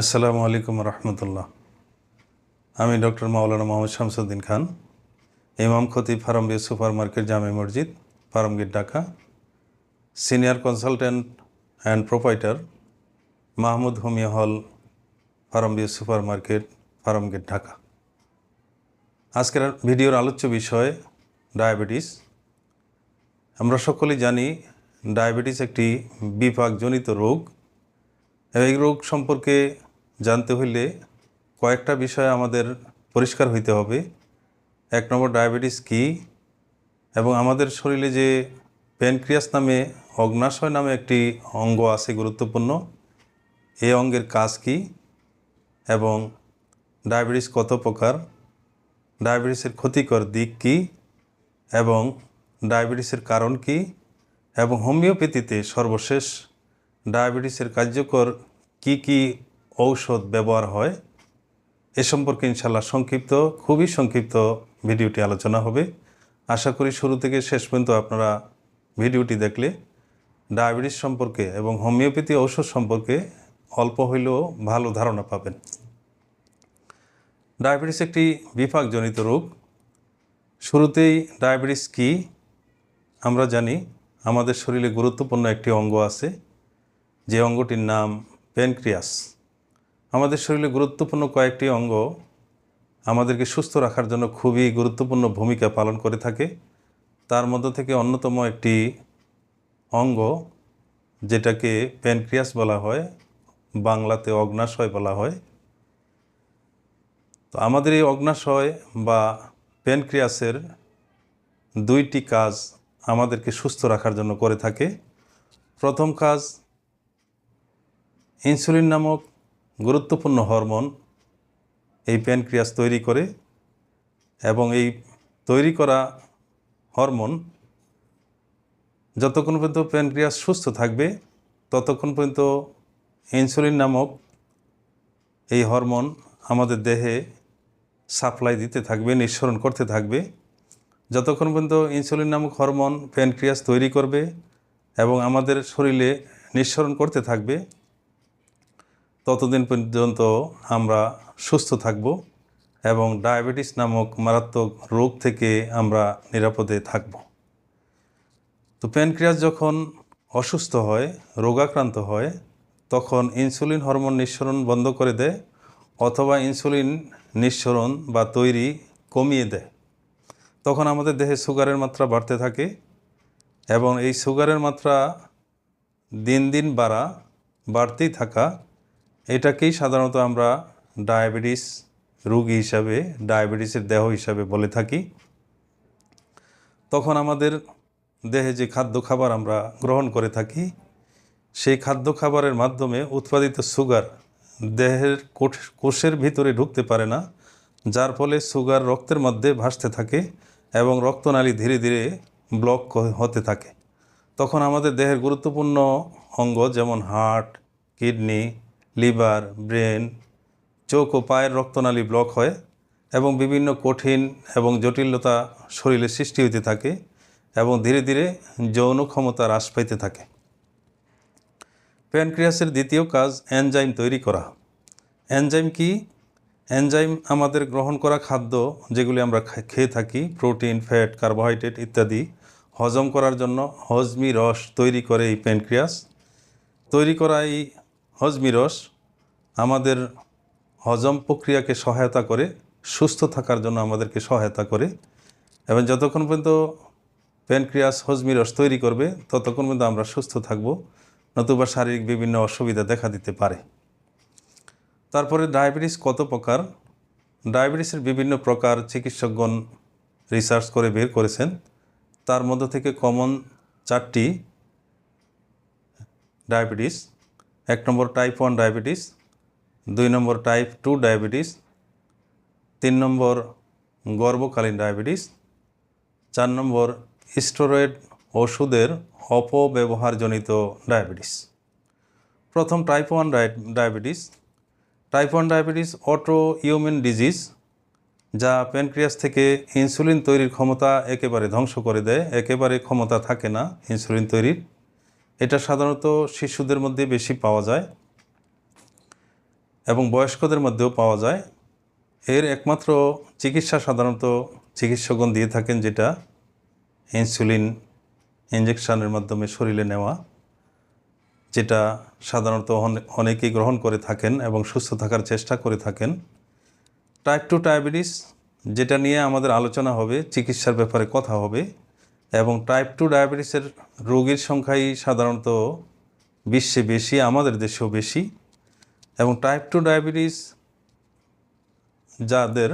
আসসালামু আলাইকুম রহমতুল্লাহ। আমি ডক্টর মাওলানা মোহাম্মদ শামসুদ্দিন খান, ইমাম খতিব ফার্মগেট সুপার মার্কেট জামে মসজিদ Farmgate Dhaka, senior consultant and proprietor Mahmud homeo hall Farmgate super market Farmgate Dhaka. আজকের ভিডিওর আলোচ্য বিষয় ডায়াবেটিস। আমরা সকলেই জানি ডায়াবেটিস একটি বিপাকজনিত রোগ। এই রোগ সম্পর্কে জানতে হইলে কয়েকটা বিষয় আমাদের পরিষ্কার হইতে হবে। এক নম্বর ডায়াবেটিস কি? এবং আমাদের শরীরে যে প্যানক্রিয়াস নামে অগ্নাশয় নামে একটি অঙ্গ আছে গুরুত্বপূর্ণ, এই অঙ্গের কাজ কি? এবং ডায়াবেটিস কত প্রকার? ডায়াবেটিসের ক্ষতিকর দিক কি? এবং ডায়াবেটিসের কারণ কি? এবং হোমিওপ্যাথিতে সর্বশেষ ডায়াবেটিসের কার্যকর কি কি ঔষধ ব্যবহার হয়। এ সম্পর্কে ইনশাল্লাহ সংক্ষিপ্ত, খুবই সংক্ষিপ্ত ভিডিওটি আলোচনা হবে। আশা করি শুরু থেকে শেষ পর্যন্ত আপনারা ভিডিওটি দেখলে ডায়াবেটিস সম্পর্কে এবং হোমিওপ্যাথি ঔষধ সম্পর্কে অল্প হইলেও ভালো ধারণা পাবেন। ডায়াবেটিস একটি বিপাকজনিত রোগ। শুরুতেই ডায়াবেটিস কি আমরা জানি, আমাদের শরীরে গুরুত্বপূর্ণ একটি অঙ্গ আছে, যে অঙ্গটির নাম প্যানক্রিয়াস। আমাদের শরীরে গুরুত্বপূর্ণ কয়েকটি অঙ্গ আমাদেরকে সুস্থ রাখার জন্য খুবই গুরুত্বপূর্ণ ভূমিকা পালন করে থাকে। তার মধ্য থেকে অন্যতম একটি অঙ্গ যেটাকে প্যানক্রিয়াস বলা হয়, বাংলাতে অগ্নাশয় বলা হয়। তো আমাদের এই অগ্নাশয় বা প্যানক্রিয়াসের দুইটি কাজ আমাদেরকে সুস্থ রাখার জন্য করে থাকে। প্রথম কাজ ইনসুলিন নামক গুরুত্বপূর্ণ হরমোন এই প্যানক্রিয়াস তৈরি করে এবং এই তৈরি করা হরমোন যতক্ষণ পর্যন্ত প্যানক্রিয়াস সুস্থ থাকবে, ততক্ষণ পর্যন্ত ইনসুলিন নামক এই হরমোন আমাদের দেহে সাপ্লাই দিতে থাকবে, নিঃসরণ করতে থাকবে। যতক্ষণ পর্যন্ত ইনসুলিন নামক হরমোন প্যানক্রিয়াস তৈরি করবে এবং আমাদের শরীরে নিঃসরণ করতে থাকবে ততদিন পর্যন্ত আমরা সুস্থ থাকব এবং ডায়াবেটিস নামক মারাত্মক রোগ থেকে আমরা নিরাপদে থাকব। তো প্যানক্রিয়াস যখন অসুস্থ হয়, রোগাক্রান্ত হয়, তখন ইনসুলিন হরমোন নিঃসরণ বন্ধ করে দেয় অথবা ইনসুলিন নিঃসরণ বা তৈরি কমিয়ে দেয়। তখন আমাদের দেহে সুগারের মাত্রা বাড়তে থাকে এবং এই সুগারের মাত্রা দিন দিন বাড়া, বাড়তেই থাকা এটাকেই সাধারণত আমরা ডায়াবেটিস রোগী হিসাবে, ডায়াবেটিসের দেহ হিসাবে বলে থাকি। তখন আমাদের দেহে যে খাদ্য খাবার আমরা গ্রহণ করে থাকি, সেই খাদ্য খাবারের মাধ্যমে উৎপাদিত সুগার দেহের কোষ- কোষের ভিতরে ঢুকতে পারে না, যার ফলে সুগার রক্তের মধ্যে ভাসতে থাকে এবং রক্তনালী ধীরে ধীরে ব্লক হতে থাকে। তখন আমাদের দেহের গুরুত্বপূর্ণ অঙ্গ যেমন হার্ট, কিডনি লিভার, ব্রেন, চোখ ও পায়ের রক্তনালী ব্লক হয় এবং বিভিন্ন কঠিন এবং জটিলতা শরীরে সৃষ্টি হতে থাকে এবং ধীরে ধীরে যৌন ক্ষমতা হ্রাস পাইতে থাকে। প্যানক্রিয়াসের দ্বিতীয় কাজ এনজাইম তৈরি করা। এনজাইম কি? এনজাইম আমাদের গ্রহণ করা খাদ্য যেগুলি আমরা খেয়ে থাকি, প্রোটিন, ফ্যাট, কার্বোহাইড্রেট ইত্যাদি। হজম করার জন্য হজমি রস তৈরি করে এই প্যানক্রিয়াস। তৈরি করা এই হজমি রস আমাদের হজম প্রক্রিয়াকে সহায়তা করে, সুস্থ থাকার জন্য আমাদেরকে সহায়তা করে এবং যতক্ষণ পর্যন্ত প্যানক্রিয়াস হজমি রস তৈরি করবে, ততক্ষণ পর্যন্ত আমরা সুস্থ থাকব, নতুবা শারীরিক বিভিন্ন অসুবিধা দেখা দিতে পারে। তারপরে ডায়াবেটিস কত প্রকার? ডায়াবেটিসের বিভিন্ন প্রকার চিকিৎসকগণ রিসার্চ করে বের করেছেন। তার মধ্য থেকে কমন চারটি ডায়াবেটিস। এক নম্বর টাইপ ওয়ান ডায়াবেটিস দুই নম্বর টাইপ টু ডায়াবেটিস তিন নম্বর গর্ভকালীন ডায়াবেটিস চার নম্বর স্টেরয়েড ওষুধের অপব্যবহারজনিত ডায়াবেটিস প্রথম type one diabetes type one diabetes autoimmune disease যা প্যানক্রিয়াস থেকে ইনসুলিন তৈরির ক্ষমতা একেবারে ধ্বংস করে দেয়। একেবারে ক্ষমতা থাকে না ইনসুলিন তৈরির। এটা সাধারণত শিশুদের মধ্যে বেশি পাওয়া যায় এবং বয়স্কদের মধ্যেও পাওয়া যায়। এর একমাত্র চিকিৎসা সাধারণত চিকিৎসকগণ দিয়ে থাকেন, যেটা ইনসুলিন ইঞ্জেকশনের মাধ্যমে শরীরে নেওয়া, যেটা সাধারণত অনে- অনেকেই গ্রহণ করে থাকেন এবং সুস্থ থাকার চেষ্টা করে থাকেন। টাইপ টু ডায়াবেটিস যেটা নিয়ে আমাদের আলোচনা হবে, চিকিৎসার ব্যাপারে কথা হবে এবং টাইপ টু ডায়াবেটিসের রোগীর সংখ্যাই সাধারণত বিশ্বে বেশি, আমাদের দেশেও বেশি। এবং টাইপ টু ডায়াবেটিস যাদের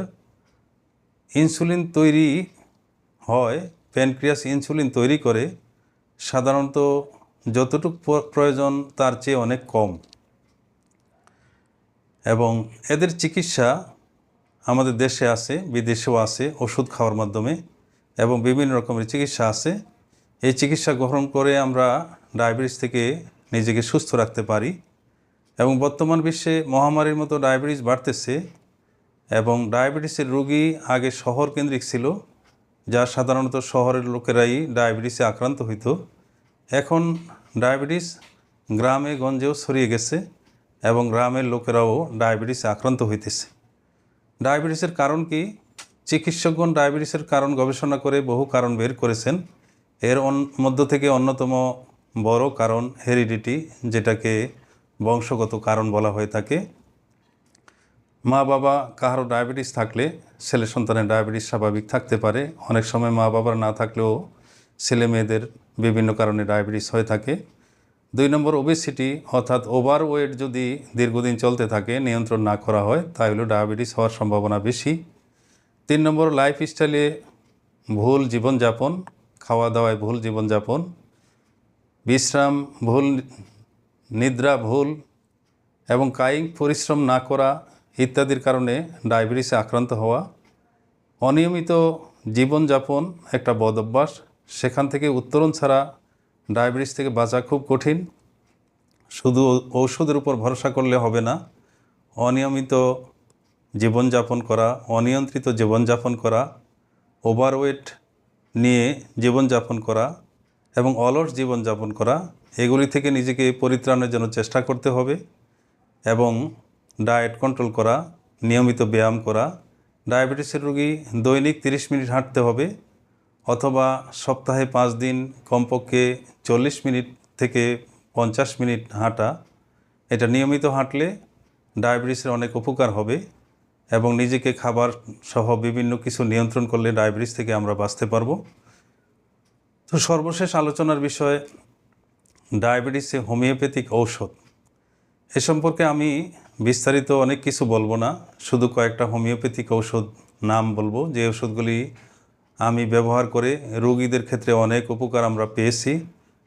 ইনসুলিন তৈরি হয় প্যানক্রিয়াস ইনসুলিন তৈরি করে, সাধারণত যতটুকু প্রয়োজন তার চেয়ে অনেক কম। এবং এদের চিকিৎসা আমাদের দেশে আছে, বিদেশেও আছে, ওষুধ খাওয়ার মাধ্যমে। এবং বিভিন্ন রকমের চিকিৎসা আছে। এই চিকিৎসা গ্রহণ করে আমরা ডায়াবেটিস থেকে নিজেকে সুস্থ রাখতে পারি এবং বর্তমান বিশ্বে মহামারীর মতো ডায়াবেটিস বাড়তেছে এবং ডায়াবেটিসের রোগী আগে শহর কেন্দ্রিক ছিল, যা সাধারণত শহরের লোকেরাই ডায়াবেটিসে আক্রান্ত হইতো। এখন ডায়াবেটিস গ্রামে, গঞ্জেও ছড়িয়ে গেছে এবং গ্রামের লোকেরাও ডায়াবেটিসে আক্রান্ত হইতেছে। ডায়াবেটিসের কারণ কি? চিকিৎসকগণ ডায়াবেটিসের কারণ গবেষণা করে বহু কারণ বের করেছেন। এর মধ্য থেকে অন্যতম বড় কারণ হেরিডিটি, যেটাকে বংশগত কারণ বলা হয়ে থাকে। মা বাবা কারও ডায়াবেটিস থাকলে ছেলে সন্তানের ডায়াবেটিস স্বাভাবিক থাকতে পারে। অনেক সময় মা বাবার না থাকলেও ছেলে মেয়েদের বিভিন্ন কারণে ডায়াবেটিস হয়ে থাকে। দুই নম্বর, ওবেসিটি, অর্থাৎ ওভার ওয়েট যদি দীর্ঘদিন চলতে থাকে, নিয়ন্ত্রণ না করা হয়, তাহলে ডায়াবেটিস হওয়ার সম্ভাবনা বেশি। তিন নম্বর লাইফ স্টাইলে ভুল জীবনযাপন খাওয়া দাওয়ায় ভুল জীবনযাপন, বিশ্রাম ভুল, নিদ্রা ভুল এবং কায়িক পরিশ্রম না করা ইত্যাদির কারণে ডায়াবেটিসে আক্রান্ত হওয়া, অনিয়মিত জীবনযাপন একটা বদ অভ্যাস। সেখান থেকে উত্তরণ ছাড়া ডায়াবেটিস থেকে বাঁচা খুব কঠিন। শুধু ঔষধের উপর ভরসা করলে হবে না। অনিয়মিত জীবনযাপন করা, অনিয়ন্ত্রিত জীবনযাপন করা, ওভারওয়েট নিয়ে জীবনযাপন করা এবং অলস জীবনযাপন করা, এগুলি থেকে নিজেকে পরিত্রাণের জন্য চেষ্টা করতে হবে এবং ডায়েট কন্ট্রোল করা, নিয়মিত ব্যায়াম করা, ডায়াবেটিসের রোগী দৈনিক 30 মিনিট হাঁটতে হবে অথবা সপ্তাহে পাঁচ দিন কমপক্ষে চল্লিশ মিনিট থেকে পঞ্চাশ মিনিট হাঁটা। এটা নিয়মিত হাঁটলে ডায়াবেটিসের অনেক উপকার হবে। এবং নিজেকে খাবার সহ বিভিন্ন কিছু নিয়ন্ত্রণ করলে ডায়াবেটিস থেকে আমরা বাঁচতে পারব। তো সর্বশেষ আলোচনার বিষয়, ডায়াবেটিসে হোমিওপ্যাথিক ঔষধ। এ সম্পর্কে আমি বিস্তারিত অনেক কিছু বলব না, শুধু কয়েকটা হোমিওপ্যাথিক ঔষধ নাম বলব। যে ওষুধগুলি আমি ব্যবহার করে রোগীদের ক্ষেত্রে অনেক উপকার আমরা পেয়েছি।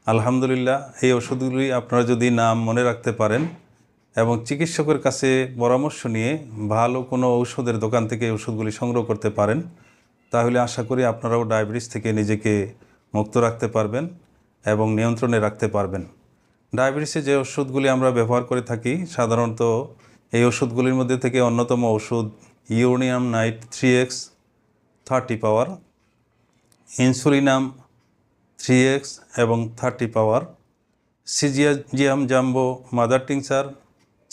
আলহামদুলিল্লাহ, এই ওষুধগুলি আপনারা যদি নাম মনে রাখতে পারেন এবং চিকিৎসকের কাছে পরামর্শ নিয়ে ভালো কোনো ঔষধের দোকান থেকে ওষুধগুলি সংগ্রহ করতে পারেন, তাহলে আশা করি আপনারাও ডায়াবেটিস থেকে নিজেকে মুক্ত রাখতে পারবেন এবং নিয়ন্ত্রণে রাখতে পারবেন। ডায়াবেটিসে যে ওষুধগুলি আমরা ব্যবহার করে থাকি, সাধারণত এই ওষুধগুলির মধ্যে থেকে অন্যতম ওষুধ ইউরোনিয়াম নাইট থ্রি এক্স থার্টি পাওয়ার, ইনসুলিনাম থ্রি এক্স এবং থার্টি পাওয়ার, সিজিয়াজিয়াম জাম্বো মাদার টিংসার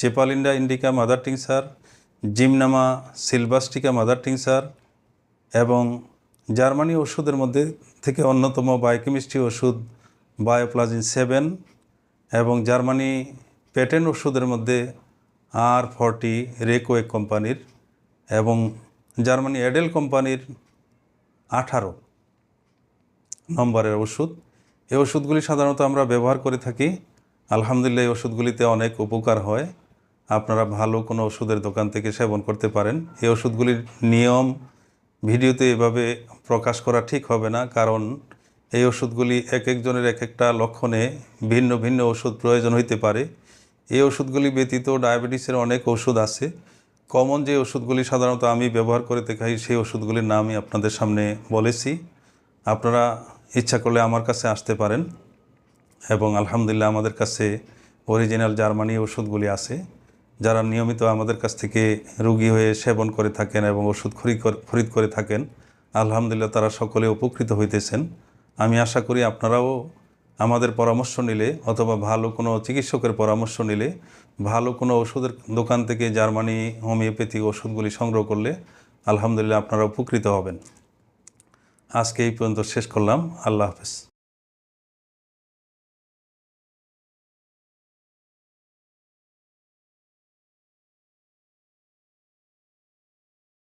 চেপালিন্ডা ইন্ডিকা মাদার টিংসার জিমনামা সিলভাস্টিকা মাদার টিংসার এবং জার্মানি ওষুধের মধ্যে থেকে অন্যতম বায়োকেমিস্ট্রি ওষুধ বায়োপ্লাজিন সেভেন এবং জার্মানি প্যাটেন্ট ওষুধের মধ্যে আর ফর্টি রেকোয়েক কোম্পানির এবং জার্মানি অ্যাডেল কোম্পানির আঠারো নম্বরের ওষুধ এই ওষুধগুলি সাধারণত আমরা ব্যবহার করে থাকি আলহামদুলিল্লাহ এই ওষুধগুলিতে অনেক উপকার হয়। আপনারা ভালো কোনো ওষুধের দোকান থেকে সেবন করতে পারেন। এই ওষুধগুলির নিয়ম ভিডিওতে এভাবে প্রকাশ করা ঠিক হবে না, কারণ এই ওষুধগুলি এক একজনের এক একটা লক্ষণে ভিন্ন ভিন্ন ওষুধ প্রয়োজন হইতে পারে। এই ওষুধগুলি ব্যতীত ডায়াবেটিসের অনেক ওষুধ আছে। কমন যে ওষুধগুলি সাধারণত আমি ব্যবহার করে দেখাই, সেই ওষুধগুলির নামই আপনাদের সামনে বলেছি। আপনারা ইচ্ছা করলে আমার কাছে আসতে পারেন এবং আলহামদুলিল্লাহ আমাদের কাছে অরিজিনাল জার্মানি ওষুধগুলি আছে। যারা নিয়মিত আমাদের কাছ থেকে রুগী হয়ে সেবন করে থাকেন এবং ওষুধ খরিদ করে- খরিদ করে থাকেন, আলহামদুলিল্লাহ তারা সকলে উপকৃত হইতেছেন। আমি আশা করি আপনারাও আমাদের পরামর্শ নিলে অথবা ভালো কোনো চিকিৎসকের পরামর্শ নিলে ভালো কোনো ওষুধের দোকান থেকে জার্মানি, হোমিওপ্যাথিক ওষুধগুলি সংগ্রহ করলে আলহামদুলিল্লাহ আপনারা উপকৃত হবেন। আজকে এই পর্যন্ত শেষ করলাম। আল্লাহ হাফেজ।